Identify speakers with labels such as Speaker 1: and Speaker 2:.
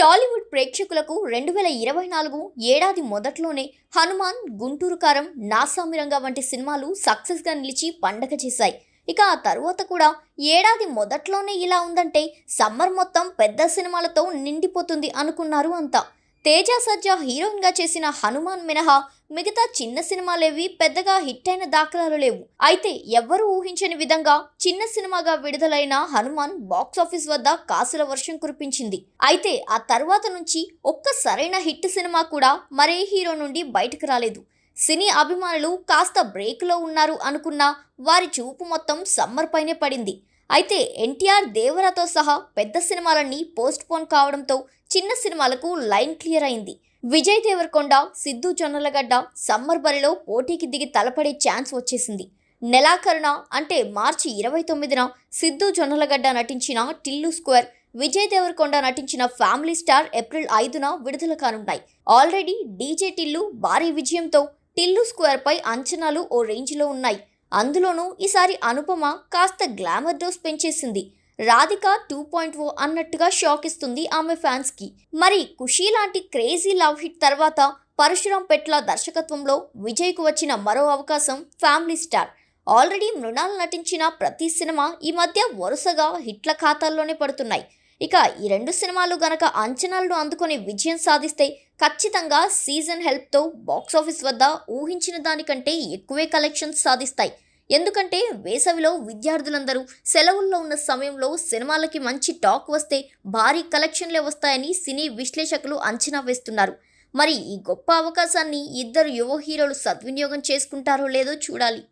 Speaker 1: టాలీవుడ్ ప్రేక్షకులకు రెండు వేల ఇరవై నాలుగు ఏడాది మొదట్లోనే హనుమాన్ గుంటూరు కారం నాసామిరంగా వంటి సినిమాలు సక్సెస్గా నిలిచి పండగ చేశాయి. ఇక ఆ తరువాత కూడా ఏడాది మొదట్లోనే ఇలా ఉందంటే సమ్మర్ మొత్తం పెద్ద సినిమాలతో నిండిపోతుంది అనుకున్నారు అంతా. తేజ సజ్జా హీరోయిన్గా చేసిన హనుమాన్ మినహా మిగతా చిన్న సినిమాలేవి పెద్దగా హిట్ అయిన దాఖలాలు లేవు. అయితే ఎవ్వరూ ఊహించని విధంగా చిన్న సినిమాగా విడుదలైన హనుమాన్ బాక్స్ ఆఫీస్ వద్ద కాసుల వర్షం కురిపించింది. అయితే ఆ తర్వాత నుంచి ఒక్క సరైన హిట్ సినిమా కూడా మరే హీరో నుండి బయటకు రాలేదు. సినీ అభిమానులు కాస్త బ్రేక్లో ఉన్నారు అనుకున్న వారి చూపు మొత్తం సమ్మర్ పైనే పడింది. అయితే ఎన్టీఆర్ దేవరాతో సహా పెద్ద సినిమాలన్నీ పోస్ట్ పోన్ కావడంతో చిన్న సినిమాలకు లైన్ క్లియర్ అయింది. విజయ్ దేవరకొండ సిద్ధు జొన్నలగడ్డ సమ్మర్ బరిలో పోటీకి దిగి తలపడే ఛాన్స్ వచ్చేసింది. నెలాఖరున అంటే మార్చి ఇరవై తొమ్మిదిన సిద్ధు జొన్నలగడ్డ నటించిన టిల్లు స్క్వేర్ విజయ్ దేవరకొండ నటించిన ఫ్యామిలీ స్టార్ ఏప్రిల్ ఐదున విడుదల కానున్నాయి. ఆల్రెడీ డీజే టిల్లు భారీ విజయంతో టిల్లు స్క్వేర్ పై అంచనాలు ఓ రేంజ్లో ఉన్నాయి. అందులోనూ ఈసారి అనుపమ కాస్త గ్లామర్ డోస్ పెంచేసింది. రాధిక టూ పాయింట్ ఓ అన్నట్టుగా షాక్ ఇస్తుంది ఆమె ఫ్యాన్స్కి. మరి ఖుషీ లాంటి క్రేజీ లవ్ హిట్ తర్వాత పరశురాం పెట్ల దర్శకత్వంలో విజయ్కు వచ్చిన మరో అవకాశం ఫ్యామిలీ స్టార్. ఆల్రెడీ మృణాల్ నటించిన ప్రతి సినిమా ఈ మధ్య వరుసగా హిట్ల ఖాతాల్లోనే పడుతున్నాయి. ఇక ఈ రెండు సినిమాలు గనక అంచనాలను అందుకొని విజయం సాధిస్తే ఖచ్చితంగా సీజన్ హెల్ప్తో బాక్సాఫీస్ వద్ద ఊహించిన దానికంటే ఎక్కువే కలెక్షన్స్ సాధిస్తాయి. ఎందుకంటే వేసవిలో విద్యార్థులందరూ సెలవుల్లో ఉన్న సమయంలో సినిమాలకి మంచి టాక్ వస్తే భారీ కలెక్షన్లే వస్తాయని సినీ విశ్లేషకులు అంచనా వేస్తున్నారు. మరి ఈ గొప్ప అవకాశాన్ని ఇద్దరు యువ హీరోలు సద్వినియోగం చేసుకుంటారో లేదో చూడాలి.